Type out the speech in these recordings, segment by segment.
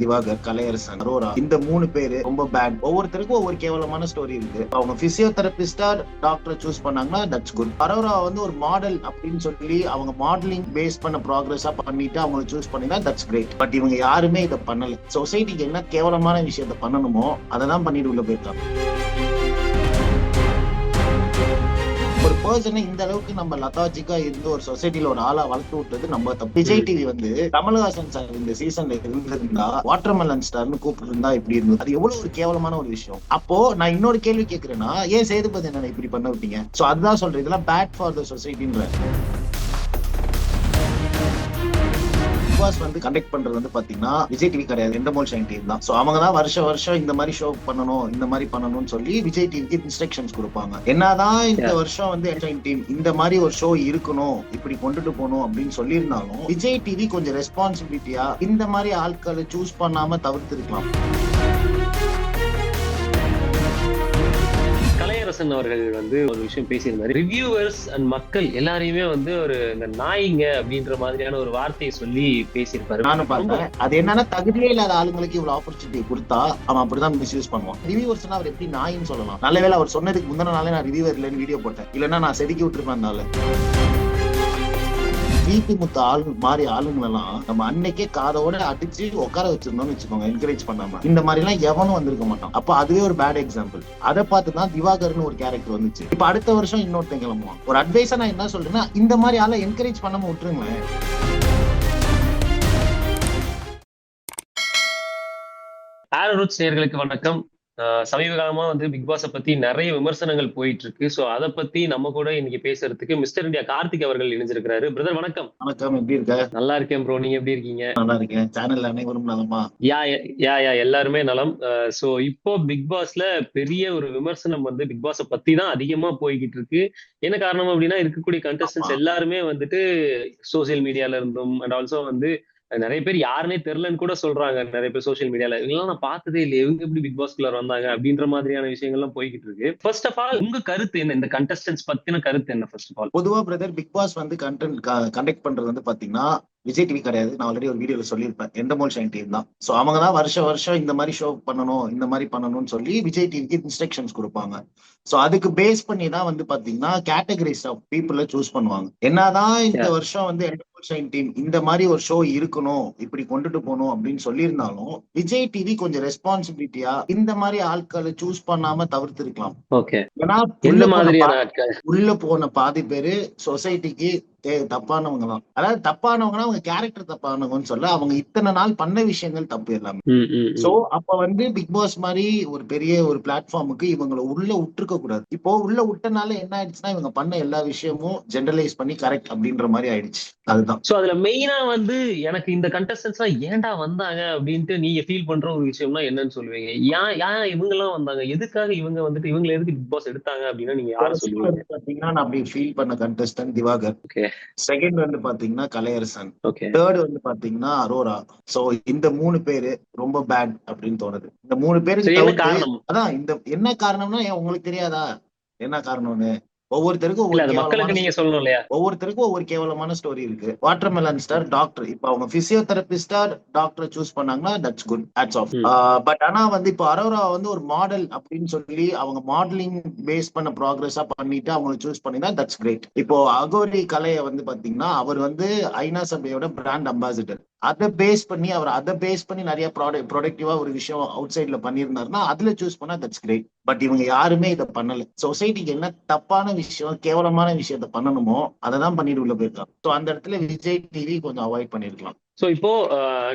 திவாகர் கலையரசன் அரோரா இந்த மூணு பேரு ரொம்ப பேட் ஒவ்வொருத்தருக்கும் ஒவ்வொரு கேவலமான ஸ்டோரி இருக்கு. அவங்க பிசியோதெரபிஸ்டா டாக்டர் சூஸ் பண்ணாங்கன்னா தட்ஸ் குட் அரோரா வந்து ஒரு மாடல் அப்படின்னு சொல்லி அவங்க மாடலிங் பேஸ் பண்ண ப்ராக்ரஸா பண்ணிட்டு அவங்க சூஸ் பண்ணினா தட்ஸ் கிரேட் பட் இவங்க யாருமே இதை பண்ணல. சொசைட்டிக்கு என்ன கேவலமான விஷயத்த பண்ணணுமோ அதை தான் பண்ணிட்டு உள்ள போயிருக்காங்க. பர்சனை இந்த அளவுக்கு நம்ம லதாஜிக்கா இருந்து ஒரு சொசைட்டில ஒரு ஆளா வளர்த்து விட்டது நம்ம தப்பு விஜய் டிவி வந்து கமல்ஹாசன் சார் இந்த சீசன்ல இருந்திருந்தா வாட்டர்மெலன் ஸ்டார்னு கூப்பிட்டு இப்படி இருந்தது. அது எவ்வளவு ஒரு கேவலமான ஒரு விஷயம். அப்போ நான் இன்னொரு கேள்வி கேட்கிறேன்னா ஏன் சேதுபதி என்ன இப்படி பண்ண விட்டீங்க? சோ அதுதான் சொல்றேன் இதெல்லாம் பேட் ஃபார் த சொசைட்டின்ற பாஸ் வந்து கண்டக்ட் பண்றது வந்து பாத்தீங்கன்னா விஜய் டிவி கிடையாது. எண்டமோல் ஷைன் டீம் தான். சோ அவங்க தான் வருஷம் வருஷம் இந்த மாதிரி ஷோ பண்ணணும் இந்த மாதிரி பண்ணணும்னு சொல்லி விஜய் டிவிக்கு இன்ஸ்ட்ரக்ஷன்ஸ் கொடுப்பாங்க. என்னதான் இந்த வருஷம் வந்து என்டர்டைன் டீம் இந்த மாதிரி ஒரு ஷோ இருக்கணும் இப்படி கொண்டுட்டு போகணும் அப்படின்னு சொல்லியிருந்தாலும் விஜய் டிவி கொஞ்சம் ரெஸ்பான்சிபிலிட்டியா இந்த மாதிரி ஆட்களை சூஸ் பண்ணாம தவிர்த்திருக்கலாம். கலையரசன் அவர்கள் வந்து ஒரு விஷயம் பேசியிருந்தாரு. ரிவ்யூவர்ஸ் அண்ட் மக்கள் எல்லாரையுமே வந்து ஒரு இந்த நாய்ங்க அப்படின்ற மாதிரியான ஒரு வார்த்தையை சொல்லி பேசியிருப்பாரு. நானும் பார்த்தேன். அது என்னன்னா தகுதியே இல்லாத ஆளுங்களுக்கு இவ்வளவு ஆப்பர்ச்சுனிட்டி கொடுத்தா அவன் அப்படிதான் மிஸ்யூஸ் பண்ணுவான் ரிவியூவர்ஸ் அவர் எப்படி நாயின்னு சொல்லலாம். நல்ல வேளை அவர் சொன்னதுக்கு முந்தின நாளே நான் ரிவியூவர் இல்லைன்னு வீடியோ போட்டேன். இல்லைன்னா நான் செதுக்கி விட்டுருப்பேன் அந்த ஆளு பிபி ஆளு மாதிரி ஆளுங்களெல்லாம் நம்ம அன்னைக்கே காதோட அடிச்சு உட்கார வச்சிருந்தோம்னு வச்சுக்கோங்க என்கரேஜ் பண்ணாம. இந்த மாதிரி எல்லாம் எவனும் வந்திருக்க மாட்டான். அப்ப அதுவே ஒரு பேட் எக்ஸாம்பிள் அதை பார்த்து தான் திவாகர்னு ஒரு கேரக்டர் வந்துச்சு. இப்ப அடுத்த வருஷம் இன்னொருத்தன் கிளம்புவான். ஒரு அட்வைஸா நான் என்ன சொல்றேன்னா இந்த மாதிரி ஆளை என்கரேஜ் பண்ணாம விட்டுருங்களேன். ஆரோ ரூட்ஸ் நேர்களுக்கு வணக்கம். சமீப காலமா வந்து பிக் பாஸை பத்தி நிறைய விமர்சனங்கள் போயிட்டு இருக்கு சோ அதை பத்தி நம்ம கூட இன்னைக்கு பேசுறதுக்கு மிஸ்டர் இந்தியா கார்த்திக் அவர்கள் இணைஞ்சிருக்கிறாரு. பிரதர் வணக்கம். வணக்கம். எப்படி இருக்க? நல்லா இருக்கேன் ப்ரோ நீங்க எப்படி இருக்கீங்க? நல்லா இருக்கேன். சேனல்ல அனைவரும் நலமா? யா யா யா எல்லாருமே நலம். சோ இப்போ பிக் பாஸ்ல பெரிய ஒரு விமர்சனம் வந்து பிக் பாஸை பத்தி தான் அதிகமா போய்கிட்டு இருக்கு. என்ன காரணம் அப்படின்னா இருக்கக்கூடிய கண்டஸ்டன்ஸ். எல்லாருமே வந்துட்டு சோசியல் மீடியால இருந்தும் அண்ட் ஆல்சோ வந்து நிறைய பேர் யாருனே தெரிலன்னு கூட சொல்றாங்க. நிறைய பேர் சோஷியல் மீடியால இவங்கெல்லாம் நான் பார்த்ததே இல்லை இவங்க எப்படி பிக் பாஸ் குள்ள வந்தாங்க? அப்படின்ற மாதிரியான விஷயங்கள்லாம் போய்கிட்டு இருக்கு. ஃபர்ஸ்ட் ஆஃப் ஆல் உங்க கருத்து என்ன? இந்த கண்டஸ்டன்ஸ் பத்தின கருத்து என்ன ஃபர்ஸ்ட் ஆஃப் ஆல் பொதுவா பிரதர் பிக் பாஸ் வந்து கண்டென்ட் கண்டக்ட் பண்றது வந்து பாத்தீங்கன்னா விஜய் டிவி கிடையாது. நான் ஆல்ரெடி ஒரு வீடியோல சொல்லியிருப்பேன். எண்டமோல் ஷைன் டீம் தான். சோ அவங்க தான் வருஷம் வருஷம் இந்த மாதிரி ஷோ பண்ணணும் இந்த மாதிரி பண்ணணும்னு சொல்லி விஜய் டிவிக்கு இன்ஸ்ட்ரக்ஷன்ஸ் கொடுப்பாங்க. சோ அதுக்கு பேஸ் பண்ணி தான் வந்து பாத்தீங்கன்னா கேட்டகரிஸ் ஆஃப் பீப்புள சூஸ் பண்ணுவாங்க. என்னதான் இந்த. வருஷம் வந்து ஷைன் டீம் இந்த மாதிரி ஒரு ஷோ இருக்கணும் இப்படி கொண்டுட்டு போகணும் அப்படின்னு சொல்லியிருந்தாலும் விஜய் டிவி கொஞ்சம் ரெஸ்பான்சிபிலிட்டியா இந்த மாதிரி ஆட்களை சூஸ் பண்ணாம ஏன்னா மாதிரியான ஆட்கள்? உள்ள போன பாதி பேரு சொசைட்டிக்கு தப்பானவங்க தான் அதாவது தப்பானவங்கன்னா அவங்க கேரக்டர் தப்பானவங்கன்னு சொல்ல அவங்க இத்தனை நாள் பண்ண விஷயங்கள் தப்பு எல்லாமே. சோ அப்ப வந்து பிக் பாஸ் மாதிரி ஒரு பெரிய ஒரு பிளாட்ஃபார்முக்கு இவங்களை உள்ள விட்டுருக்க கூடாது. இப்போ உள்ள விட்டனால என்ன ஆயிடுச்சுன்னா இவங்க பண்ண எல்லா விஷயமும் ஜெனரலைஸ் பண்ணி கரெக்ட் அப்படின்ற மாதிரி ஆயிடுச்சு. அதுதான். சோ அதுல மெயினா வந்து எனக்கு இந்த கண்டஸ்டன்ஸ் ஏன்டா வந்தாங்க அப்படின்ட்டு நீங்க ஃபீல் பண்ற ஒரு விஷயம்னா என்னன்னு சொல்லுவீங்க? ஏன் ஏன் இவங்க எல்லாம் வந்தாங்க. எதுக்காக இவங்க வந்துட்டு இவங்க எதுக்கு பிக் பாஸ் எடுத்தாங்க அப்படின்னா நீங்க யார சொல்லுவீங்க? பாத்தீங்கன்னா நான் அப்படி ஃபீல் பண்ண கண்டஸ்டன்ட் திவாகர். செகண்ட் வந்து பாத்தீங்கன்னா கலையரசன். தேர்ட் வந்து பாத்தீங்கன்னா அரோரா. சோ இந்த மூணு பேரு ரொம்ப பேட் அப்படின்னு தோணுது. இந்த மூணு காரணம்? அதான் இந்த என்ன காரணம்னா உங்களுக்கு தெரியாதா? என்ன காரணம்னு? ஒவ்வொருத்தருக்கும் ஒவ்வொரு மக்களுக்கு நீங்க சொல்லணும் இல்லையா? ஒவ்வொருத்தருக்கும் ஒவ்வொரு கேவலமான ஸ்டோரி இருக்கு. வாட்டர்மெலன் ஸ்டார் டாக்டர் இப்ப அவங்க பிசியோதெரபிஸ்டா டாக்டர் சூஸ் பண்ணாங்கன்னா that's good hats off. But ஆனா வந்து இப்போ அரோரா வந்து ஒரு மாடல் அப்படின்னு சொல்லி அவங்க மாடலிங் பேஸ் பண்ண ப்ராக்ரஸா பண்ணிட்டு அவங்களை சூஸ் பண்ணினா தட்ஸ் கிரேட் இப்போ அகோரி கலையை வந்து பாத்தீங்கன்னா அவர் வந்து ஐநா சபையோட பிராண்ட் அம்பாசிடர் அதை பேஸ் பண்ணி அவர் அதை பேஸ் பண்ணி நிறைய ப்ராடக்ட் ப்ரொடக்டிவா ஒரு விஷயம் அவுட் சைட்ல பண்ணியிருந்தாருன்னா அதுல சூஸ் பண்ணா தட்ஸ் கிரேட் பட் இவங்க யாருமே இதை பண்ணல. சொசைட்டிக்கு என்ன தப்பான விஷயம் கேவலமான விஷயத்த பண்ணணுமோ அதை தான் பண்ணிட்டு உள்ள போயிருக்காங்க. ஸோ அந்த இடத்துல விஜய் டிவி கொஞ்சம் அவாய்ட் பண்ணிருக்கலாம் சோ இப்போ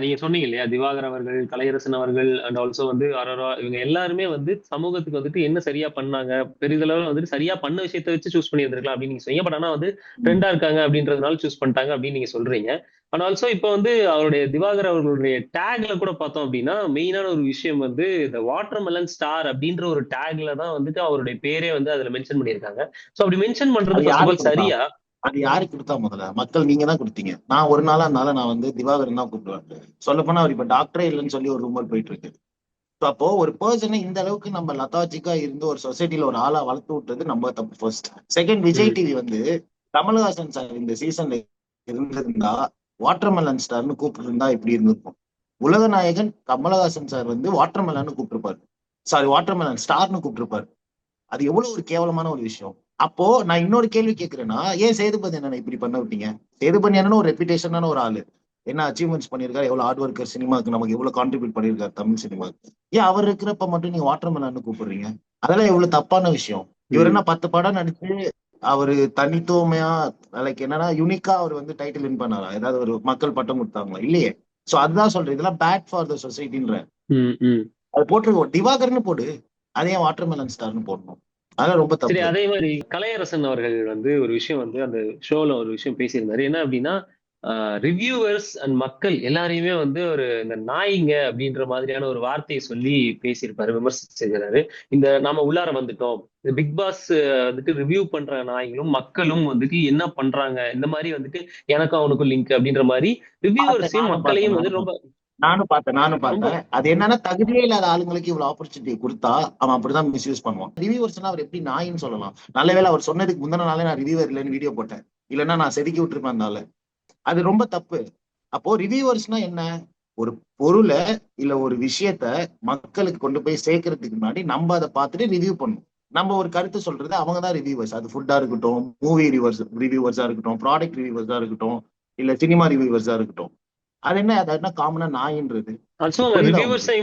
நீங்க சொன்னீங்க இல்லையா திவாகர் அவர்கள் கலையரசன் அவர்கள் அண்ட் ஆல்சோ வந்து அரோரா இவங்க எல்லாருமே வந்து சமூகத்துக்கு வந்துட்டு என்ன சரியா பண்ணாங்க பெரிதளவில் வந்துட்டு சரியா பண்ண விஷயத்த வச்சு சூஸ் பண்ணி இருந்திருக்கலாம் அப்படின்னு நீங்க சொன்னீங்க. பட் ஆனா வந்து ட்ரெண்டா இருக்காங்க அப்படின்றதுனால சூஸ் பண்ணிட்டாங்க அப்படின்னு நீங்க சொல்றீங்க. அண்ட் ஆல்சோ இப்போ வந்து அவருடைய திவாகர் அவர்களுடைய டேக்ல கூட பார்த்தோம் அப்படின்னா மெயினான ஒரு விஷயம் வந்து இந்த வாட்டர் மெலன் ஸ்டார் அப்படின்ற ஒரு டேக்ல தான் வந்துட்டு அவருடைய பேரே வந்து அதுல மென்ஷன் பண்ணியிருக்காங்க. சோ அப்படி மென்ஷன் பண்றது சரியா? அது யாரு கொடுத்தா முதல்ல? மக்கள் நீங்க தான் கொடுத்தீங்க. நான் ஒரு நாளா இருந்தாலும் நான் வந்து திவாகரன் தான் கூப்பிடுவேன் சொல்ல போனா அவர் இப்ப டாக்டரே இல்லைன்னு சொல்லி ஒரு ரூமர் போயிட்டு இருக்கு. அப்போ ஒரு பர்சனை இந்த அளவுக்கு நம்ம லதாஜிக்கா இருந்து ஒரு சொசைட்டில ஒரு ஆளா வளர்த்து விட்டது நம்ம தப்பு ஃபர்ஸ்ட் செகண்ட் விஜய். டிவி வந்து கமல்ஹாசன் சார் இந்த சீசன்ல இருந்திருந்தா வாட்டர்மெலன் ஸ்டார்னு கூப்பிட்டு இருந்தா இப்படி இருந்திருக்கும்? உலகநாயகன் கமலஹாசன் சார் வந்து வாட்டர்மெலன்னு கூப்பிட்டுருப்பாரு. சாரி வாட்டர்மெலன் ஸ்டார்னு கூப்பிட்டுருப்பாரு. அது எவ்வளவு ஒரு கேவலமான ஒரு விஷயம். அப்போ நான் இன்னொரு கேள்வி கேட்கிறேன்னா ஏன் சேதுபதி அண்ணனை இப்படி பண்ண விட்டீங்க? சேதுபதி அண்ணன் ஒரு ரெப்புடேஷனான ஒரு ஆளு. என்ன அச்சீவ்மெண்ட்ஸ் பண்ணியிருக்காரு? எவ்வளவு ஹார்ட் ஒர்க்கர் சினிமாக்கு நமக்கு எவ்வளவு கான்ட்ரிபியூட் பண்ணியிருக்காரு தமிழ் சினிமாக்கு ஏன் அவர் இருக்கிறப்ப மட்டும் நீங்க வாட்டர்மெலன்னு கூப்பிடுறீங்க? அதெல்லாம் எவ்வளவு தப்பான விஷயம். இவர் என்ன பத்து படம் நடிச்சு அவரு தனித்துவமையா லைக் என்னன்னா யூனிக்கா அவர் வந்து டைட்டில் வின் பண்ணாரா? ஏதாவது ஒரு மக்கள் பட்டம் கொடுத்தாங்களா? இல்லையே. சோ அதுதான் சொல்றேன். இதெல்லாம் பேட் ஃபார் த சொசைட்டின்ற. அது போட்டிருக்கோம் திவாகர்னு போடு. அதே வாட்டர்மெலன் ஸ்டார்னு போடணும். அதெல்லாம் ரொம்ப சரி தப்பு அதே மாதிரி கலையரசன் அவர்கள் வந்து ஒரு விஷயம் வந்து அந்த ஷோல ஒரு விஷயம் பேசியிருந்தாரு. என்ன அப்படின்னா ரிவ்யூவர்ஸ் அண்ட் மக்கள் எல்லாரையுமே வந்து ஒரு இந்த நாய்ங்க அப்படின்ற மாதிரியான ஒரு வார்த்தையை சொல்லி பேசியிருப்பாரு விமர்சிச்சிருக்கிறாரு இந்த நாம உள்ளார வந்துட்டோம். இந்த பிக் பாஸ் வந்துட்டு ரிவ்யூ பண்ற நாய்களும் மக்களும் வந்துட்டு என்ன பண்றாங்க? இந்த மாதிரி வந்துட்டு எனக்கும் அவனுக்கும் லிங்க் அப்படின்ற மாதிரி ரிவ்யூவர்ஸையும் மக்களையும் வந்து ரொம்ப நானும் பார்த்தேன் நானும் பார்த்தேன். அது என்னன்னா தகுதியே இல்லாத ஆளுங்களுக்கு இவ்வளவு ஆப்பர்ச்சுனிட்டி கொடுத்தா அவன் அப்படிதான் மிஸ்யூஸ் பண்ணுவான். ரிவியூவர்ஸ் அவர் எப்படி நாயின்னு சொல்லலாம். நல்ல வேளை அவர் சொன்னதுக்கு முந்தின நாளே நான் ரிவியூவர் இல்லைன்னு வீடியோ போட்டேன். இல்லைன்னா நான் செதுக்கி விட்டுருப்பேன் ஆளை. அது ரொம்ப தப்பு. அப்போ ரிவியூவர்ஸ்னா என்ன? ஒரு பொருளை இல்ல ஒரு விஷயத்த மக்களுக்கு கொண்டு போய் சேர்க்கறதுக்கு முன்னாடி நம்ம அதை பார்த்துட்டு ரிவ்யூ பண்ணணும். நம்ம ஒரு கருத்து சொல்றது அவங்க தான் ரிவ்யூவர்ஸ் அது ஃபுட்டா இருக்கட்டும் மூவி ரிவ்யூவர்ஸ் ரிவ்யூவர்ஸா இருக்கட்டும் ப்ராடக்ட் ரிவ்யூவர்ஸா இருக்கட்டும் இல்ல சினிமா ரிவ்யூவர்ஸா இருக்கட்டும். அது என்ன அது என்ன காமனா நாயின்றது?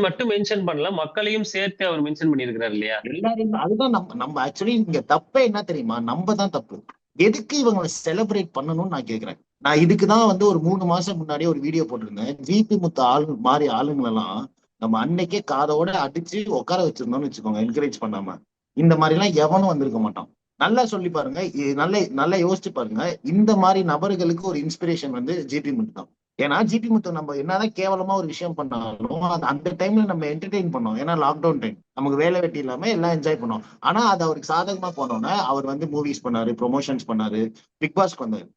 மட்டும் மென்ஷன் பண்ணல மக்களையும் சேர்த்து அவர் மென்ஷன் பண்ணியிருக்கிறாரு இல்லையா? எல்லாரும் அதுதான் நம்ம நம்ம ஆக்சுவலி இங்க தப்பே என்ன தெரியுமா? நம்ம தான் தப்பு. எதுக்கு இவங்களை செலிப்ரேட் பண்ணணும்னு நான் கேக்குறேன். நான் இதுக்கு தான் வந்து ஒரு மூணு மாசம் முன்னாடி ஒரு வீடியோ போட்டிருந்தேன். ஜிபி முத்து ஆளு மாதிரி ஆளுங்களெல்லாம் நம்ம அன்னைக்கே காதோட அடிச்சு உட்கார வச்சிருந்தோம்னு வச்சுக்கோங்க என்கரேஜ் பண்ணாம. இந்த மாதிரி எல்லாம் எவனும் வந்திருக்க மாட்டான். நல்லா சொல்லி பாருங்க நல்லா நல்லா யோசிச்சு பாருங்க. இந்த மாதிரி நபர்களுக்கு ஒரு இன்ஸ்பிரேஷன் வந்து ஜிபி முத்து தான் ஏன்னா ஜிபி முத்து நம்ம என்னதான் கேவலமா ஒரு விஷயம் பண்ணாலும் அது அந்த டைம்ல நம்ம என்டர்டெயின் பண்ணோம். ஏன்னா லாக்டவுன் டைம் நமக்கு வேலை வெட்டி இல்லாம எல்லாம் என்ஜாய் பண்ணோம். ஆனா அது அவருக்கு சாதகமா போனோம்னா அவர் வந்து மூவிஸ் பண்ணாரு ப்ரொமோஷன்ஸ் பண்ணாரு பிக் பாஸ்க்கு வந்தாரு.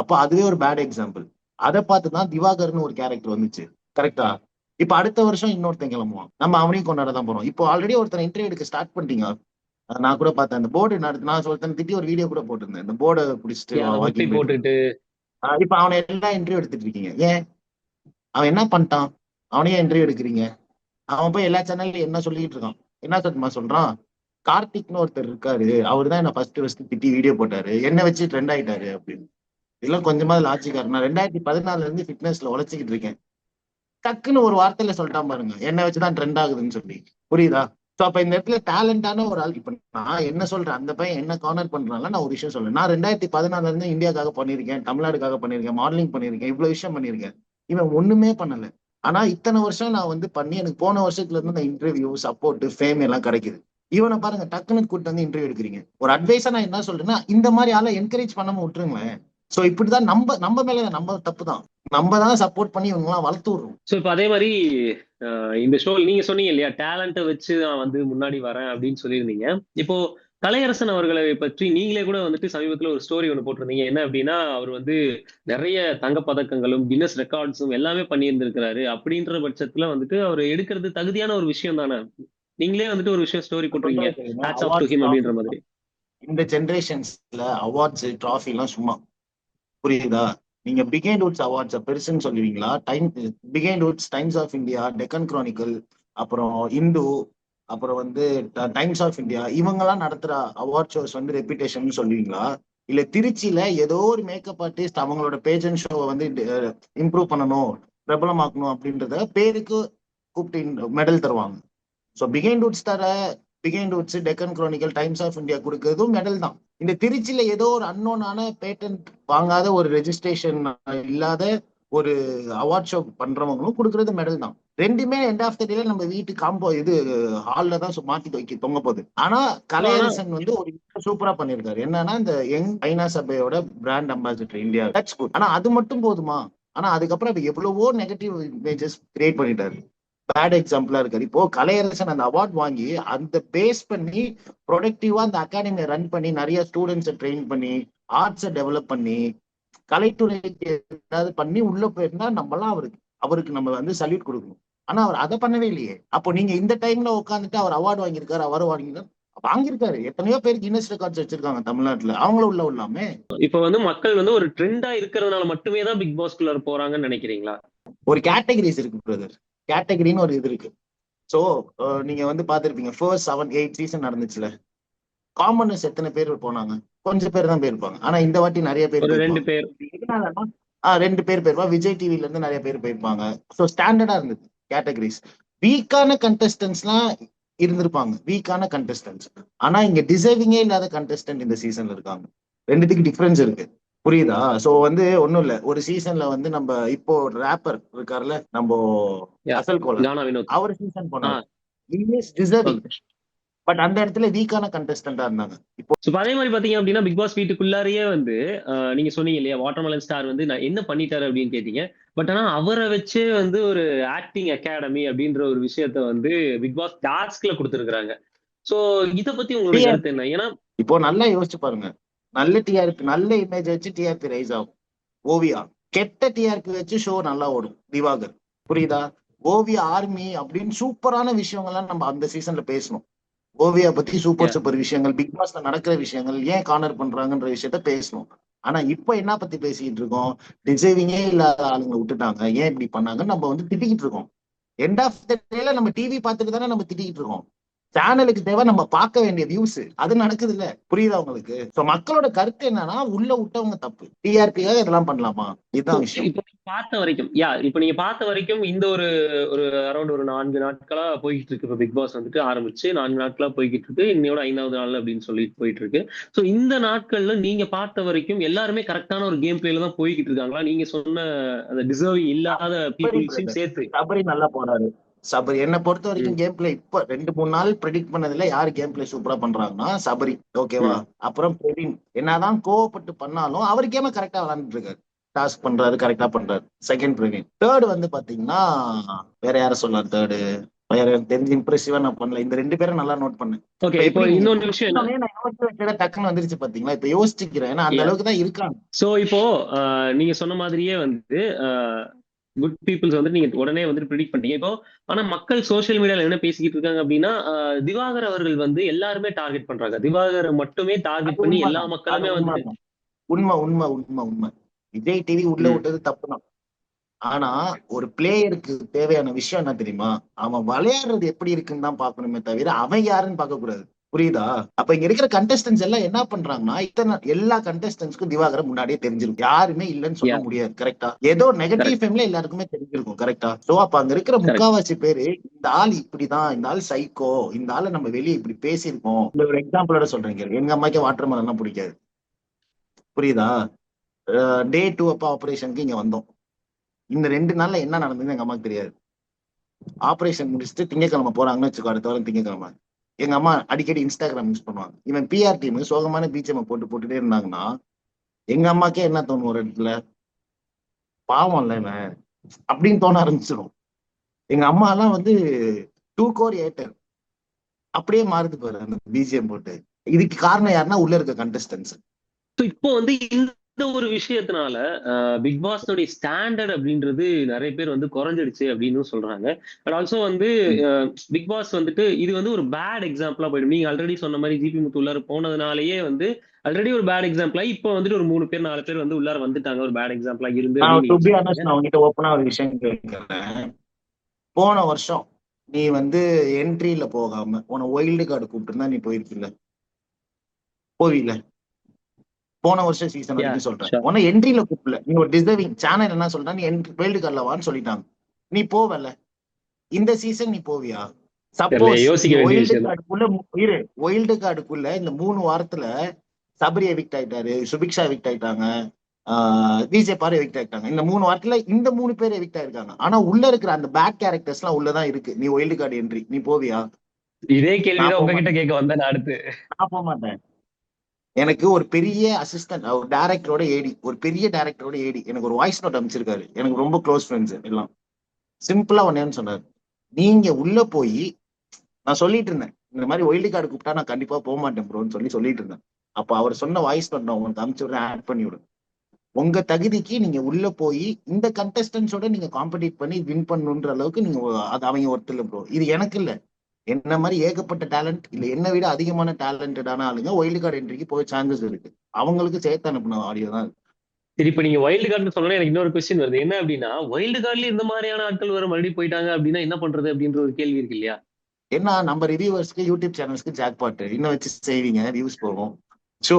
அப்போ அதுவே ஒரு பேட் எக்ஸாம்பிள் அதை பார்த்து தான் திவாகர்னு ஒரு கேரக்டர் வந்துச்சு. கரெக்டா இப்ப அடுத்த வருஷம் இன்னொருத்தன் கிளம்புவான். நம்ம அவனையும் கொண்டாட தான் போறோம். இப்போ ஆல்ரெடி ஒருத்தர் இன்டர்வியூ எடுக்க ஸ்டார்ட் பண்ணிட்டீங்க. நான் கூட பார்த்தேன் அந்த போர்டு நான் சொல்லிட்டேன் திட்டி ஒரு வீடியோ கூட போட்டிருந்தேன். இந்த போர்டை பிடிச்சிட்டு போட்டுட்டு இப்ப அவனை எல்லாம் இன்டர்வியூ எடுத்துட்டு இருக்கீங்க. ஏன்? அவன் என்ன பண்ணிட்டான்? அவனையே இன்டர்வியூ எடுக்கிறீங்க. அவன் போய் எல்லா சேனல்லையும் என்ன சொல்லிட்டு இருக்கான்? என்ன சத்தமா சொல்றான்? கார்த்திக்னு ஒருத்தர் இருக்காரு. அவர் தான் என்ன ஃபர்ஸ்ட் ஃபர்ஸ்ட் திட்டி வீடியோ போட்டாரு. என்ன வச்சு ட்ரெண்ட் ஆயிட்டாரு அப்படின்னு. இதெல்லாம் கொஞ்சமா லாஜிக்காரு நான் ரெண்டாயிரத்தி பதினாலுல இருந்து ஃபிட்னஸ்ல உழைச்சிக்கிட்டு இருக்கேன். டக்குன்னு ஒரு வார்த்தையில சொல்லிட்டான் பாருங்க. என்ன வச்சுதான் ட்ரெண்ட் ஆகுதுன்னு சொல்லி. புரியுதா? சோ அப்ப இந்த இடத்துல டேலண்டான ஒரு ஆள் இப்ப நான் என்ன சொல்றேன்? அந்த பையன் என்ன கார்னர் பண்றாங்க நான் ஒரு விஷயம் சொல்றேன். நான் ரெண்டாயிரத்தி பதினாலுல இருந்து இந்தியாக்காக பண்ணியிருக்கேன் தமிழ்நாடுக்காக பண்ணியிருக்கேன் மாடலிங் பண்ணியிருக்கேன் இவ்வளவு விஷயம் பண்ணியிருக்கேன். இவன் ஒண்ணுமே பண்ணல. ஆனா இத்தனை வருஷம் நான் வந்து பண்ணி எனக்கு போன வருஷத்துல இருந்து அந்த இன்டர்வியூ சப்போர்ட் ஃபேம் எல்லாம் கிடைக்குது. இவனை பாருங்க டக்குன்னு கூட்டு வந்து இன்டர்வியூ எடுக்கிறீங்க. ஒரு அட்வைஸா நான் என்ன சொல்றேன்னா இந்த மாதிரி ஆளை என்கரேஜ் பண்ணாம விட்டுருங்களேன். சோ இப்படிதான் நம்ம நம்ம மேல நம்ம தப்பு தான் நம்ம தான் சப்போர்ட் பண்ணி இவங்க எல்லாம் வளர்த்து விடுறோம். ஸோ இப்போ அதே மாதிரி இந்த ஷோ நீங்க சொன்னீங்க இல்லையா டேலண்ட்டை வச்சு நான் வந்து முன்னாடி வரேன் அப்படின்னு சொல்லியிருந்தீங்க. இப்போ கலையரசன் அவர்களை பற்றி நீங்களே கூட வந்துட்டு சமீபத்துல ஒரு ஸ்டோரி ஒன்று போட்டிருந்தீங்க. என்ன அப்படின்னா அவர் வந்து நிறைய தங்கப் பதக்கங்களும் கின்னஸ் ரெக்கார்ட்ஸும் எல்லாமே பண்ணியிருந்திருக்கிறாரு. அப்படின்ற பட்சத்துல வந்துட்டு அவர் எடுக்கிறது தகுதியான ஒரு விஷயம் தானே? நீங்களே வந்துட்டு ஒரு விஷயம் ஸ்டோரி போட்டிருக்கீங்க. அப்படின்ற மாதிரி. இந்த ஜெனரேஷன்ஸ்ல அவார்ட்ஸ் டிராஃபி எல்லாம் சும்மா. புரியுதா? நீங்க பிகைண்ட் உட்ஸ் அவார்ட்ஸ் பெருசுன்னு சொல்லுவீங்களா? Time behind woods Times of India Deccan Chronicle அப்புறம் இந்து அப்புறம் வந்து டைம்ஸ் ஆஃப் இந்தியா இவங்கெல்லாம் நடத்துற அவார்ட் ஷோஸ் வந்து ரெப்பிடேஷன் சொல்லுவீங்களா? இல்ல திருச்சியில ஏதோ ஒரு மேக்கப் ஆர்டிஸ்ட் அவங்களோட பேஜன் ஷோவை வந்து இம்ப்ரூவ் பண்ணணும் பிரபலமாக்கணும் அப்படின்றத பேருக்கு கூப்பிட்டு மெடல் தருவாங்க. ஸோ பிகைண்ட் உட்ஸ் தர behind woods Deccan Chronicle Times of India கொடுக்கறதும் மெடல் தான். இந்த திருச்சியில ஏதோ ஒரு அன்னோனான பேட்டன்ட் வாங்காத ஒரு ரெஜிஸ்ட்ரேஷன் இல்லாத ஒரு அவார்ட் ஷோ பண்றவங்களும் கொடுக்கறது மெடல் தான். ரெண்டுமே எண்ட் ஆஃப் த டேல நம்ம வீட்டு காம்போ இது ஹால்ல தான் சு- மாத்தி வைக்க தொங்க போகுது. ஆனா கலையரசன் வந்து ஒரு சூப்பரா பண்ணிருக்காரு என்னன்னா இந்த யங் ஐநா சபையோட brand ambassador India that's good ஆனா அது மட்டும் போதுமா? ஆனா அதுக்கப்புறம் எவ்வளவோ நெகட்டிவ் இமேஜஸ் கிரியேட் பண்ணிட்டாரு. பேட் எக்ஸாம்பிளா இருக்காரு. இப்போ கலையரசன் அந்த அவார்ட் வாங்கி அந்த பேஸ் பண்ணி ப்ரொடக்டிவா அந்த அகாடமியை ரன் பண்ணி நிறைய ஸ்டூடெண்ட்ஸை ட்ரெயின் பண்ணி ஆர்ட்ஸை டெவலப் பண்ணி கலைத்துறைக்கு ஏதாவது பண்ணி உள்ள போயிருந்தா நம்மலாம் அவருக்கு அவருக்கு நம்ம வந்து சல்யூட் கொடுக்கணும். ஆனா அவர் அதை பண்ணவே இல்லையே. அப்போ நீங்க இந்த டைம்ல உட்காந்துட்டு அவர் அவார்டு வாங்கியிருக்காரு அவர் வாங்கியிருக்காரு வாங்கியிருக்காரு. எத்தனையோ பேருக்கு கின்னஸ் ரெக்கார்ட்ஸ் வச்சிருக்காங்க தமிழ்நாட்டுல. அவங்களும் உள்ள விடலாமே. இப்போ வந்து மக்கள் வந்து ஒரு ட்ரெண்டா இருக்கிறதுனால மட்டுமே தான் பிக் பாஸ்குள்ள போறாங்கன்னு நினைக்கிறீங்களா? ஒரு கேட்டகரிஸ் இருக்கு பிரதர் கேட்டகரின்னு ஒரு இது இருக்கு. ஸோ நீங்க வந்து பார்த்திருப்பீங்க ஃபர்ஸ்ட் செவன் எயிட் சீசன் நடந்துச்சுல. காமனர்ஸ் எத்தனை பேர் போனாங்க? கொஞ்சம் பேர் தான் போயிருப்பாங்க. ஆனா இந்த வாட்டி நிறைய பேர் ஒரு ரெண்டு. பேர். எதனாலன்னா ஆ, ரெண்டு பேர் போயிருப்பாங்க விஜய் டிவில இருந்து நிறைய பேர் போயிருப்பாங்க. ஸோ ஸ்டாண்டர்டா இருந்தது கேட்டகரிஸ் வீக்கான கண்டஸ்டன்ஸ்லாம் இருந்திருப்பாங்க. வீக்கான கண்டஸ்டன்ஸ் ஆனா இங்க டிசர்விங்கே இல்லாத கண்டஸ்டன்ட் இந்த சீசன்ல இருக்காங்க. ரெண்டுத்துக்கு டிஃபரன்ஸ் இருக்கு. புரியுதா? சோ வந்து ஒண்ணும் இல்ல. ஒரு சீசன்ல வந்து நம்ம இப்போ ரேப்பர் இருக்காருல்ல நம்ம. அசல் கோல அவர் சீசன் போனார். டிசர்விங் பட் அந்த இடத்துல வீக்கான கண்டஸ்டன்டா இருந்தாங்க. இப்போ அதே மாதிரி பாத்தீங்க அப்படின்னா பிக் பாஸ் வீட்டுக்குள்ளாரையே வந்து நீங்க சொன்னீங்க இல்லையா வாட்டர்மெலன் ஸ்டார் வந்து நான் என்ன பண்ணிட்டாரு அப்படின்னு கேட்டீங்க. பட் ஆனா அவரை வச்சே வந்து ஒரு ஆக்டிங் அகாடமி அப்படின்ற ஒரு விஷயத்த வந்து பிக் பாஸ் டாஸ்க்ல கொடுத்துருக்காங்க ஸோ இத பத்தி Yeah. கருத்து என்ன? ஏன்னா இப்போ நல்லா யோசிச்சு பாருங்க. நல்ல டிஆர்பி நல்ல இமேஜ் வச்சு டிஆர்பி ரைஸ் ஆகும். ஓவியா கெட்ட டிஆர்பி வச்சு ஷோ நல்லா ஓடும். திவாகர் புரியுதா? ஓவியா ஆர்மி அப்படின்னு சூப்பரான விஷயங்கள்லாம் நம்ம அந்த சீசன்ல பேசணும். ஓவியா பத்தி சூப்பர். சூப்பர் விஷயங்கள் பிக் பாஸ்ல நடக்கிற விஷயங்கள் ஏன் கார்னர் பண்றாங்கன்ற விஷயத்த பேசணும். ஆனா இப்ப என்ன பத்தி பேசிக்கிட்டு இருக்கோம்? டிசைவிங்கே இல்லாத ஆளுங்க விட்டுட்டாங்க. ஏன் இப்படி பண்ணாங்கன்னு நம்ம வந்து திட்டிக்கிட்டு இருக்கோம். எண்ட் ஆஃப் த டேல நம்ம டிவி பார்த்துட்டு தானே நம்ம திட்டிக்கிட்டு இருக்கோம். சேனலுக்கு தேவை நம்ம பார்க்க வேண்டிய வியூஸ் அது நடக்குது இல்ல புரியுதா உங்களுக்கு? சோ மக்களோட கருத்து என்னன்னா உள்ள விட்டவங்க தப்பு. டிஆர்பிக்காக இதெல்லாம் பண்ணலாமா? இதுதான் விஷயம். இப்போ நீங்க பார்த்த வரைக்கும் யா இப்போ நீங்க பார்த்த வரைக்கும் இந்த ஒரு ஒரு அரௌண்ட் ஒரு நான்கு நாட்களா போய்கிட்டு இருக்கு. இப்போ பிக் பாஸ் வந்துட்டு ஆரம்பிச்சு நான்கு நாட்களா போய்கிட்டு இருக்கு. இன்னையோட ஐந்தாவது நாள் அப்படின்னு சொல்லிட்டு போயிட்டு இருக்கு. ஸோ இந்த நாட்கள்ல நீங்க பார்த்த வரைக்கும் எல்லாருமே கரெக்டான ஒரு கேம் பிளேல தான் போய்கிட்டு இருக்காங்களா? நீங்க சொன்ன அந்த டிசர்விங் இல்லாத பீப்புள்ஸையும் சேர்த்து. சபரி நல்லா போறாரு சபரி என்னை பொறுத்த வரைக்கும் கேம் பிளே இப்ப ரெண்டு மூணு நாள் ப்ரெடிக்ட் பண்ணதுல யாரு கேம் பிளே சூப்பரா பண்றாங்கன்னா சபரி. ஓகேவா அப்புறம் பிரவீன் என்னதான் கோவப்பட்டு பண்ணாலும் அவர் கேம கரெக்டா விளையாண்டுட்டு இருக்காரு. டாஸ்க் பண்றாரு கரெக்டா பண்றாரு. செகண்ட் பிரவீன் தேர்ட் வந்து பாத்தீங்கன்னா வேற யார சொல்லலாம் தேர்டு வேற தெரிஞ்சு இம்ப்ரெசிவா நான் பண்ணல. இந்த ரெண்டு பேரும் நல்லா நோட் பண்ணேன் ஓகே இப்போ இன்னொரு விஷயம் டக்குன்னு வந்துருச்சு பாத்தீங்களா? இப்ப யோசிச்சுக்கிறேன். ஏன்னா அந்த. அளவுக்கு தான் இருக்காங்க. சோ இப்போ நீங்க சொன்ன மாதிரியே வந்து குட் பீப்புள்ஸ் வந்து நீங்க உடனே வந்துட்டு ப்ரிடிக்ட் பண்ணீங்க இப்போ ஆனா மக்கள் சோஷியல் மீடியால என்ன பேசிக்கிட்டு இருக்காங்க அப்படின்னா திவாகர் அவர்கள் வந்து எல்லாருமே டார்கெட் பண்றாங்க திவாகரை மட்டுமே டார்கெட் பண்ணி. எல்லா மக்களுமே வந்து. உண்மை உண்மை உண்மை உண்மை விஜய் டிவி உள்ள. விட்டது தப்புதான் ஆனா ஒரு பிளேயருக்கு தேவையான விஷயம் என்ன தெரியுமா அவன் விளையாடுறது எப்படி இருக்குன்னு தான் பாக்கணுமே தவிர அவன் யாருன்னு பார்க்க கூடாது புரியுதா? அப்ப இங்க இருக்கிற கண்டஸ்டன்ஸ் எல்லாம் என்ன பண்றாங்கன்னா இத்தனை எல்லா கண்டஸ்டன்ஸ்க்கும் திவாகரை முன்னாடியே தெரிஞ்சிருக்கும். யாருமே இல்லைன்னு சொல்ல. முடியாது கரெக்டா ஏதோ நெகட்டிவ் ஃபேம்ல எல்லாருக்குமே தெரிஞ்சிருக்கும் கரெக்டா சோ அப்ப அங்க இருக்கிற முக்காவாசி பேரு இந்த ஆள் இப்படிதான் இந்த ஆள் சைக்கோ இந்த ஆளை நம்ம வெளியே இப்படி பேசியிருக்கோம். இந்த ஒரு எக்ஸாம்பிளோட சொல்றேன் கேளு. எங்க அம்மாக்கே வாட்டர் மெலன்லாம் பிடிக்காது. புரியுதா? டே டூ அப்ப ஆபரேஷனுக்கு இங்க வந்தோம். இந்த ரெண்டு நாள்ல என்ன நடந்ததுன்னு எங்க அம்மாக்கு தெரியாது. ஆபரேஷன் முடிச்சுட்டு திங்கக்கிழமை போறாங்கன்னு வச்சுக்கோ அடுத்த வாரம் திங்கக்கிழமை. எங்க அம்மா அடிக்கடி இன்ஸ்டாகிராம் யூஸ் பண்ணுவாங்க. இவன் பிஆர் டீம் சோகமான பிஜிஎம் போட்டு போட்டுட்டே இருந்தாங்கன்னா எங்க அம்மாக்கே என்ன தோணும் ஒரு இடத்துல? பாவம் இல்ல இவன். அப்படின்னு தோண ஆரம்பிச்சிடும் எங்க அம்மா எல்லாம் வந்து டூ கோர் ஏட்டர். அப்படியே மாறுது பாரு அந்த பிஜிஎம் போட்டு. இதுக்கு காரணம் யாருன்னா உள்ள இருக்க கண்டஸ்டன்ஸ் இப்போ வந்து இந்த ஒரு விஷயத்தினால பிக் பாஸ்னுடைய ஸ்டாண்டர்ட் அப்படின்றது நிறைய பேர் வந்து குறைஞ்சிடுச்சு அப்படின்னு சொல்றாங்க. பட் ஆல்சோ வந்து பிக் பாஸ் வந்துட்டு இது வந்து ஒரு பேட் எக்ஸாம்பிளா போயிடும். நீங்க ஆல்ரெடி சொன்ன மாதிரி ஜிபி முத்து உள்ளார போனதுனாலயே வந்து ஆல்ரெடி ஒரு பேட் எக்ஸாம்பிளா இப்போ வந்துட்டு ஒரு மூணு பேர் நாலு பேர் வந்து உள்ளார வந்துட்டாங்க. ஒரு பேட் எக்ஸாம்பிளா இருந்து நான் உங்ககிட்ட ஓப்பனா ஒரு விஷயம் கேட்கிறேன். போன வருஷம் நீ வந்து என்ட்ரியில போகாம உன ஒயில்டு கார்டு கூப்பிட்டு நீ போயிருக்கில்ல போவில? போன வருஷம் சீசன் வரைக்கும் சொல்றேன். sure. உன என்ட்ரியில கூப்பிடல. நீ ஒரு டிசர்விங் சேனல் என்ன சொல்றா நீ ஒயில்டு கார்டுல வான்னு சொல்லிட்டாங்க. நீ போவல இந்த சீசன் நீ போவியா? Suppose wild. கார்டுக்குள்ள இந்த மூணு வாரத்துல சபரி எவிக்ட் ஆயிட்டாரு சுபிக்ஷா எவிக்ட் ஆயிட்டாங்க விஜய் பாரு எவிக்ட் ஆயிட்டாங்க. இந்த மூணு வாரத்துல இந்த மூணு பேர் எவிக்ட் ஆயிருக்காங்க. ஆனா உள்ள இருக்கிற அந்த பேக் கேரக்டர்ஸ் எல்லாம் உள்ளதான் இருக்கு. நீ ஒயில்டு கார்டு என்ட்ரி நீ போவியா? இதே நான் உங்ககிட்ட கேட்க வந்தேன் அடுத்து. நான் போக மாட்டேன். எனக்கு ஒரு பெரிய அசிஸ்டன்ட் ஒரு டேரக்டரோட ஏடி ஒரு பெரிய டேரக்டரோட ஏடி எனக்கு ஒரு வாய்ஸ் நோட் அமைச்சிருக்காரு எனக்கு ரொம்ப க்ளோஸ் ஃப்ரெண்ட்ஸ் எல்லாம். சிம்பிளா ஒன்னேன்னு சொன்னாரு. நீங்க உள்ள போய் நான் சொல்லிட்டு இருந்தேன். இந்த மாதிரி ஒயில்டு கார்டு கூப்பிட்டா நான் கண்டிப்பா போக மாட்டேன் ப்ரோன்னு சொல்லி சொல்லிட்டு இருந்தேன். அப்ப அவர் சொன்ன வாய்ஸ் நோட் நான் உங்களுக்கு அமுச்சு விடுறேன் ஆட் பண்ணி விடு உங்க தகுதிக்கு நீங்க உள்ள போய் இந்த கண்டஸ்டன்ஸோட நீங்க காம்படிட் பண்ணி வின் பண்ணுன்ற அளவுக்கு நீங்க அது அவங்க ஒருத்தர் ப்ரோ இது எனக்கு இல்லை. என்ன மாதிரி ஏகப்பட்ட டேலண்ட் இல்ல என்னை விட அதிகமான டேலண்டடான ஆளுங்க ஒயில்டு கார்டு என்ட்ரிக்கு போய் சான்சஸ் இருக்கு. அவங்களுக்கு சேர்த்து அனுப்பின ஆடியோ தான். சரி இப்ப நீங்க வைல்டு கார்டுன்னு சொன்னா எனக்கு இன்னொரு கொஸ்டின் வருது. என்ன அப்படின்னா வைல்டு கார்டுல இந்த மாதிரியான ஆட்கள் வர மறுபடியும் போயிட்டாங்க அப்படின்னா என்ன பண்றது அப்படின்ற ஒரு கேள்வி இருக்கு இல்லையா? ஏன்னா நம்ம ரிவ்யூவர்ஸ்க்கு யூடியூப் சேனல்ஸ்க்கு ஜாக் பாட்டு இன்னும் வச்சு செய்வீங்க வியூஸ் போகும். ஸோ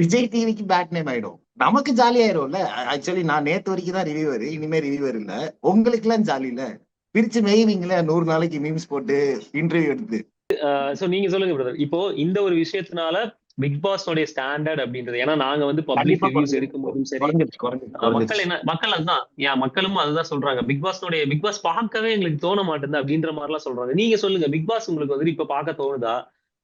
விஜய் டிவிக்கு பேட் நேம் ஆயிடும். நமக்கு ஜாலி ஆயிரும்ல. ஆக்சுவலி நான் நேத்து வரைக்கும் தான் ரிவ்யூவர் இனிமே ரிவ்யூவர் இல்ல. உங்களுக்கு எல்லாம் ஜாலி இல்ல. பிரிச்சு மேய்வீங்களே நூறு நாளைக்கு மீம்ஸ் போட்டு இன்டர்வியூ எடுத்து. சோ நீங்க சொல்லுங்க பிரதர் இப்போ இந்த ஒரு விஷயத்தினால பிக் பாஸ் உடைய ஸ்டாண்டர்ட் அப்படின்றது ஏன்னா நாங்க வந்து பப்ளிக் ரிவ்யூஸ் குறைஞ்சிருச்சு. எடுக்கும் போதும் சரி மக்கள். என்ன மக்கள் அதுதான். ஏன் மக்களும் அதுதான் சொல்றாங்க. பிக் பாஸ்னுடைய பிக் பாஸ் பார்க்கவே எங்களுக்கு தோண மாட்டேங்குது அப்படின்ற மாதிரி எல்லாம் சொல்றாங்க. நீங்க சொல்லுங்க பிக் பாஸ் உங்களுக்கு வந்து இப்ப பார்க்க தோணுதா?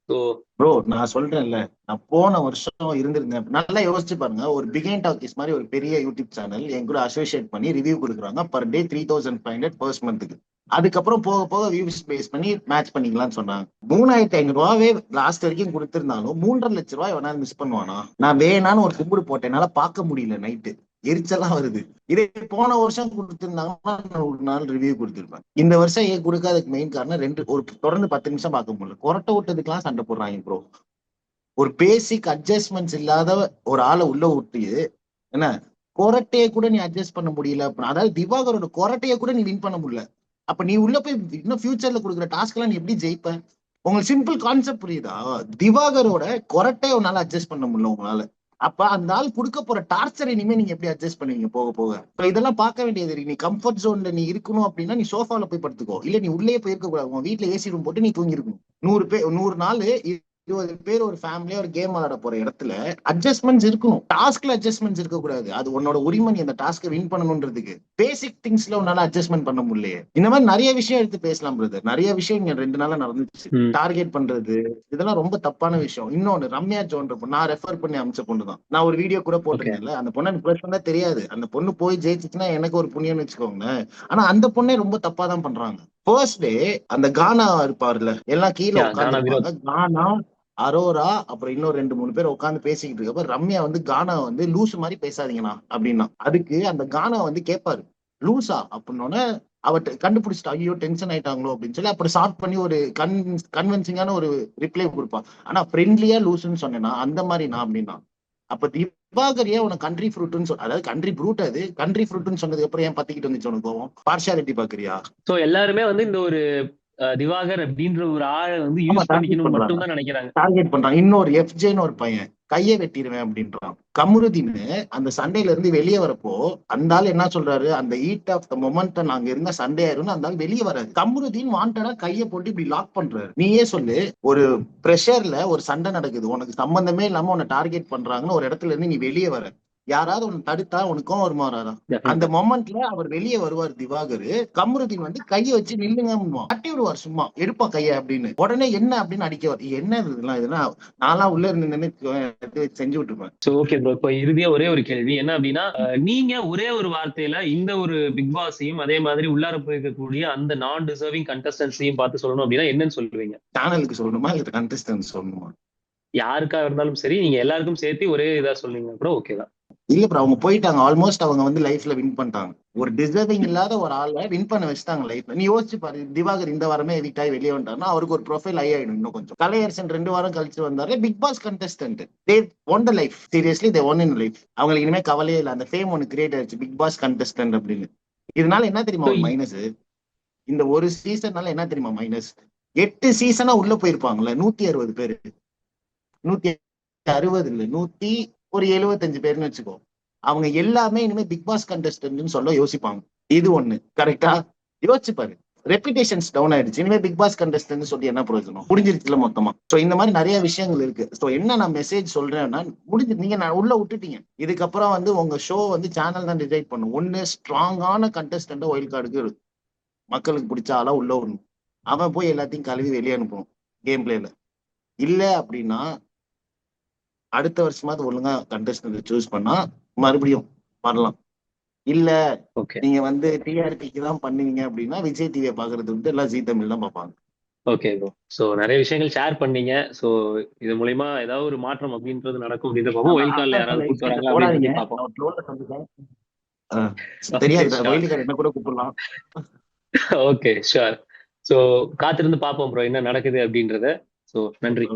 ப்ரோ நான் சொல்றேன்ல. நான் போன வருஷம் இருந்திருந்தேன். நல்லா யோசிச்சு பாருங்க. ஒரு பிகைன் டாக்கிஸ் மாதிரி ஒரு பெரிய யூடியூப் சேனல் என் கூட அசோசியேட் பண்ணி ரிவ்யூ கொடுக்குறாங்க. Per day three thousand five hundred purse மந்த்துக்கு அதுக்கப்புறம் போக போக வியூஸ் பேஸ் பண்ணி மேட்ச் பண்ணிக்கலாம்னு சொன்னாங்க. மூணாயிரத்தி ஐநூறு ரூபாவே லாஸ்ட் வரைக்கும் கொடுத்திருந்தாலும் மூன்றரை லட்ச ரூபாய் வேணாலும் மிஸ் பண்ணுவானா? நான் வேணான்னு ஒரு கும்பிடு போட்டேனால பார்க்க முடியல நைட்டு எரிச்சலா வருது. இதே போன வருஷம் கொடுத்திருந்தாங்கன்னா நான் ஒரு நாள் ரிவ்யூ கொடுத்திருப்பேன். இந்த வருஷம் ஏன் கொடுக்காததுக்கு மெயின் காரணம் ரெண்டு ஒரு தொடர்ந்து பத்து நிமிஷம் பார்க்க முடியல. கொரட்டை விட்டதுக்கெல்லாம் சண்டை போடுறாங்க ப்ரோ ஒரு பேசிக் அட்ஜஸ்ட்மெண்ட்ஸ் இல்லாத ஒரு ஆளை உள்ள விட்டு என்ன? கொரட்டையை கூட நீ அட்ஜஸ்ட் பண்ண முடியல அதாவது திவாகரோட கொரட்டையை கூட நீ வின் பண்ண முடியல. அப்ப நீ உள்ள போய் இன்னும் ஃபியூச்சர்ல கொடுக்குற டாஸ்க் எல்லாம் நீ எப்படி ஜெயிப்ப? உங்களுக்கு சிம்பிள் கான்செப்ட் புரியுதா? திவாகரோட கொரட்டையை உன்னால அட்ஜஸ்ட் பண்ண முடியல உங்களால. அப்ப அந்த ஆள் கொடுக்க போற டார்ச்சர் இனிமே நீங்க எப்படி அட்ஜஸ்ட் பண்ணுவீங்க? போக போக. இதெல்லாம் பார்க்க வேண்டியது இருக்கு நீ கம்ஃபர்ட் ஜோன்ல நீ இருக்கணும் அப்படின்னா நீ சோஃபால போய் படுத்துக்கோ. இல்ல நீ உள்ளே போய் இருக்க கூடாது. உன் வீட்டுல ஏசி ரூம் போட்டு நீ தூங்கிருக்கணும் நூறு பேர் நூறு நாள் இருபது பேர் ஒரு ஃபேமிலியா ஒரு கேம் விளையாட போற இடத்துல அட்ஜஸ்ட்மெண்ட்ஸ் இருக்கணும். டாஸ்க்ல அட்ஜஸ்ட்மெண்ட்ஸ் இருக்க கூடாது அது உன்னோட உரிமை அந்த டாஸ்க்கை வின் பண்ணணும்ன்றதுக்கு பேசிக் திங்ஸ்ல உன்னால அட்ஜஸ்ட்மெண்ட் பண்ண முடியலையே. இந்த மாதிரி நிறைய விஷயம் எடுத்து பேசலாம் பிரதர் நிறைய விஷயம் இங்க ரெண்டு நாளா நடந்துச்சு. டார்கெட் பண்றது இதெல்லாம் ரொம்ப தப்பான விஷயம். இன்னொன்னு ரம்யா ஜோன்ற பொண்ணு நான் ரெஃபர் பண்ணி அமைச்ச பொண்ணு தான். நான் ஒரு வீடியோ கூட போட்டிருக்கேன்ல. அந்த பொண்ணு எனக்கு ஆ தெரியாது. அந்த பொண்ணு போய் ஜெயிச்சுச்சுன்னா எனக்கு ஒரு புண்ணியம்னு வச்சுக்கோங்களேன். ஆனா அந்த பொண்ணே ரொம்ப தப்பா தான் பண்றாங்க. ஃபர்ஸ்ட் டே அந்த கானா இருப்பாருல்ல எல்லாம் கீழே கானா அரோரா அப்புறம் இன்னும் ரெண்டு மூணு பேர் உட்காந்து பேசிக்கிட்டு இருக்கப்ப ரம்யா வந்து கானா வந்து லூஸ் மாதிரி பேசாதீங்கண்ணா அப்படின்னா. அதுக்கு அந்த கானா வந்து கேட்பாரு லூசா? அப்படின்னோடனே அவட்ட கண்டுபிடிச்சிட்டா ஐயோ டென்ஷன் ஆயிட்டாங்களோ? அப்படின்னு சொல்லி அப்புறம் ஷார்ட் பண்ணி ஒரு கன் கன்வின்சிங்கான ஒரு ரிப்ளை கொடுப்பா. ஆனா ஃப்ரெண்ட்லியா லூசுன்னு சொன்னேன்னா அந்த மாதிரி நான் அப்படின்னா. அப்ப திவாகரியா உனக்கு கண்ட்ரி ஃப்ரூட்னு சொல் அதாவது கண்ட்ரி ஃப்ரூட் அது கண்ட்ரி ஃப்ரூட்னு சொன்னதுக்கு அப்புறம் ஏன் பத்திக்கிட்டு வந்துச்சு உனக்கு கோவம்? பார்ஷாலிட்டி பாக்குறியா? சோ எல்லாருமே வந்து இந்த ஒரு திவாகர் அப்படின்ற ஒரு ஆளை வந்து யூஸ் பண்ணிக்கணும் பண்றாங்க. மட்டும் தான் நினைக்கிறாங்க. டார்கெட் பண்றான் இன்னொரு எஃப்ஜேன்னு ஒரு பையன் கையை வெட்டிடுவேன் அப்படின்றான். கமருதீன் அந்த சண்டையில இருந்து வெளியே வரப்போ அந்த ஆள் என்ன சொல்றாரு? அந்த ஈட் ஆஃப் த மொமெண்ட் நாங்க இருந்த சண்டே ஆயிரும்னு அந்த ஆள் வெளியே வராது கமருதீன் வாண்டடா கையை போட்டு இப்படி லாக் பண்றாரு. நீயே சொல்லு ஒரு ப்ரெஷர்ல ஒரு சண்டை நடக்குது. உனக்கு சம்பந்தமே இல்லாம உன்னை டார்கெட் பண்றாங்கன்னு ஒரு இடத்துல இருந்து நீ வெளியே வர. யாராவது உன்னை தடுத்தா உனக்கும் வராதா அந்த மொமெண்ட்ல அவர் வெளியே வருவார் திவாகர். கமருதீன் வந்து கையை வச்சு நில்லுங்க தட்டி விடுவார் சும்மா. எடுப்பா கைய அப்படின்னு. உடனே என்ன அப்படின்னு அடிக்கவார் என்ன இது இதெல்லாம்? இதெல்லாம் நான்லாம் உள்ள இருந்து எடுத்து செஞ்சு விட்டுருப்பேன். சோ ஓகே ப்ரோ இப்போ இறுதியா ஒரே ஒரு கேள்வி. என்ன அப்படின்னா நீங்க ஒரே ஒரு வார்த்தையில இந்த ஒரு பிக் பாஸையும் அதே மாதிரி உள்ளார போயிருக்கக்கூடிய அந்த நான் டிசர்விங் கண்டஸ்டன்ஸையும் பார்த்து சொல்லணும் அப்படின்னா என்னன்னு சொல்லுவீங்க? சேனலுக்கு சொல்லணுமா? இல்ல கண்டஸ்டன்ஸ் சொல்லணுமா? யாருக்கா இருந்தாலும் சரி நீங்க எல்லாருக்கும் சேர்த்து ஒரே இதா சொல்லுங்க கூட ஓகே தான். இல்ல ப்ரோ அவங்க போயிட்டாங்க. ஆல்மோஸ்ட் அவங்க வந்து லைஃப்ல வின் பண்ணிட்டாங்க. ஒரு டிசர்விங் இல்லாத ஒரு ஆளை வின் பண்ண வச்சுட்டாங்க லைஃப்ல நீ யோசிச்சு பாரு திவாகர் இந்த வாரமே எவிக்ட் ஆகி வெளியே வந்துட்டாருன்னா அவருக்கு ஒரு ப்ரொஃபைல் ஹை ஆயிடும் இன்னும் கொஞ்சம். கலையரசன் ரெண்டு வாரம் கழிச்சு வந்தாரு. Bigg Boss contestant they won the life seriously they won in life அவங்களுக்கு இனிமே கவலையே இல்லை. அந்த ஃபேம் ஒன்னு கிரியேட் ஆயிடுச்சு. பிக் பாஸ் கண்டஸ்டன்ட் அப்படின்னு. இதனால என்ன தெரியுமா மைனஸ் இந்த ஒரு சீசன்னால என்ன தெரியுமா மைனஸ் எட்டு சீசனா உள்ள போயிருப்பாங்கல்ல நூத்தி அறுபது பேரு. நூத்தி அறுபது இல்ல நூத்தி ஒரு எழுபத்தஞ்சு பேர்னு வச்சுக்கோ. அவங்க எல்லாமே இனிமே பிக் பாஸ் கண்டஸ்டன்ட்னு சொல்ல யோசிப்பாங்க. இது ஒண்ணு. கரெக்டா யோசிச்சு பாரு. ரெப்புடேஷன்ஸ் டவுன் ஆயிடுச்சு. இனிமே பிக் பாஸ் கண்டஸ்டன்ட் சொல்லி என்ன பிரயோஜனம்? முடிஞ்சிருச்சுல மொத்தமா. சோ இந்த மாதிரி நிறைய விஷயங்கள் இருக்கு. சோ என்ன நான் மெசேஜ் சொல்றேன்னா முடிஞ்சு நீங்க நான் உள்ள விட்டுட்டீங்க. இதுக்கப்புறம் வந்து உங்க ஷோ வந்து சேனல் தான் டிசைட் பண்ணும். ஒண்ணு ஸ்ட்ராங்கான கண்டஸ்டன்ட் ஒயில் கார்டுக்கு மக்களுக்கு பிடிச்ச ஆளா உள்ள விடணும் அவன் போய் எல்லாத்தையும் கழுவி வெளியே அனுப்பணும். கேம் பிளேல இல்ல அப்படின்னா அடுத்த வருஷமாவது ஒழுங்கா கண்டஸ்டன்ட் சூஸ் பண்ணா மறுபடியும் வரலாம். இல்ல ஓகே நீங்க வந்து டிஆர்பிக்கு தான் பண்ணுவீங்க அப்படின்னா விஜய் டிவியை பாக்குறது வந்து எல்லாம் ஜி தமிழ் தான் பார்ப்பாங்க ஓகே ப்ரோ ஸோ நிறைய விஷயங்கள் ஷேர் பண்ணீங்க. ஸோ இது மூலியமா ஏதாவது ஒரு மாற்றம் அப்படின்றது நடக்கும் அப்படின்னு பார்ப்போம் ஒயில் கார்டில் யாராவது கூப்பிட்டு போடாதீங்க. அப்படின்னு பார்ப்போம் தெரியாது. என்ன கூட கூப்பிடலாம். ஓகே ஷுவர் ஸோ காத்திருந்து பார்ப்போம் ப்ரோ என்ன நடக்குது அப்படின்றத. ஸோ நன்றி.